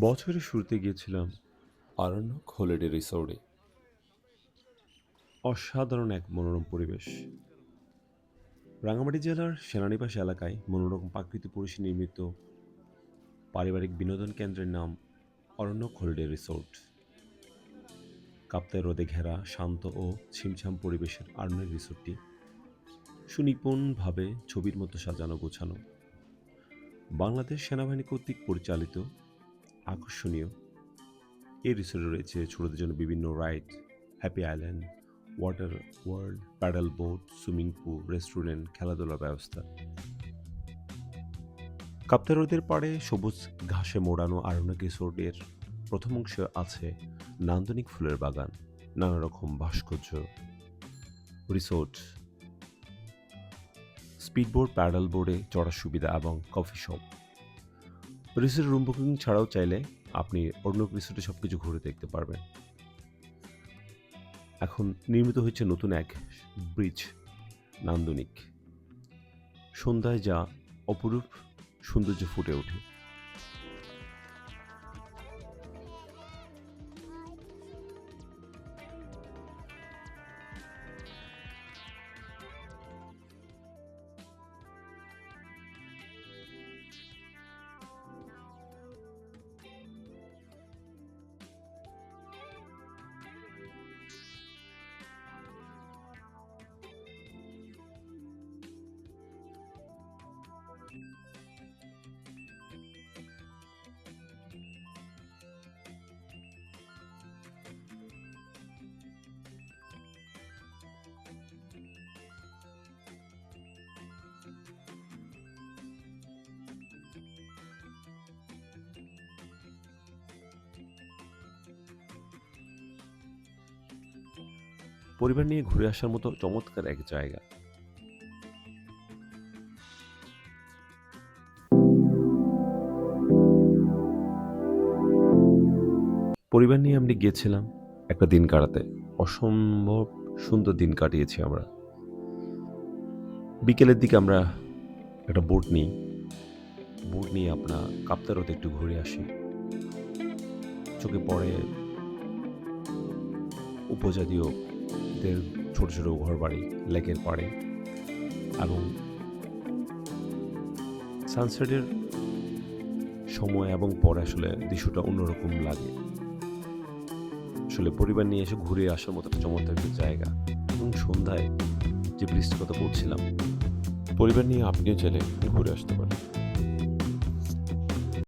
বছরের শুরুতে গিয়েছিলাম আরণ্যক হলিডে রিসোর্টে। অসাধারণ এক মনোরম পরিবেশ। রাঙামাটি জেলার সেনানিবাস এলাকায় মনোরম প্রাকৃতিক পরিবেশে নির্মিত পারিবারিক বিনোদন কেন্দ্রের নাম অরণ্যক হলিডে রিসোর্ট। কাপ্তাই রোদে ঘেরা শান্ত ও ছিমছাম পরিবেশের আরণ্যক রিসোর্টটি সুনিপুণভাবে ছবির মতো সাজানো গোছানো। বাংলাদেশ সেনাবাহিনী কর্তৃক পরিচালিত আকর্ষণীয়। এই রিসোর্টে রয়েছে ছোটদের জন্য বিভিন্ন ride, happy island, water world, paddle boat, swimming pool, restaurant, খেলাধুলার ব্যবস্থা। কাপ্তা হ্রদের পাড়ে সবুজ ঘাসে মোড়ানো আরণ্যক রিসোর্টের প্রথম অংশে আছে নান্দনিক ফুলের বাগান নানা রকম ভাস্কর্য। রিসোর্ট। স্পিডবোট প্যাডেল বোর্ডে চড়ার সুবিধা এবং coffee shop. Resort room booking ছাড়াও চাইলে আপনি অন্য রিসোর্টে সব কিছু ঘুরে দেখতে পারবেন। এখন নির্মিত হয়েছে নতুন এক ব্রিজ নান্দনিক। সন্ধ্যায় যা অপরূপ সৌন্দর্য ফুটে ওঠে। পরিবার নিয়ে ঘুরে আসার মতো চমৎকার এক জায়গা। পরিবার নিয়ে আমি গিয়েছিলাম একটা দিন কাটাতে। অসম্ভব সুন্দর দিন কাটিয়েছি আমরা। বিকেলের দিকে আমরা একটা বোট নিই। বোট নিয়ে আমরা কাপ্তারতে একটু ঘুরে আসি। চোখে পড়ে উপজাতীয়দের ছোট ছোট ঘর বাড়ি লেকের পাড়ে এবং সানসেটের সময় এবং পরে আসলে দৃশ্যটা অন্যরকম লাগে। আসলে পরিবার নিয়ে এসে ঘুরে আসার মতো একটা চমৎকার একটা জায়গা এবং সন্ধ্যায় যে বৃষ্টির কথা বলছিলাম, পরিবার নিয়ে আপনিও চাইলে ঘুরে আসতে পারেন।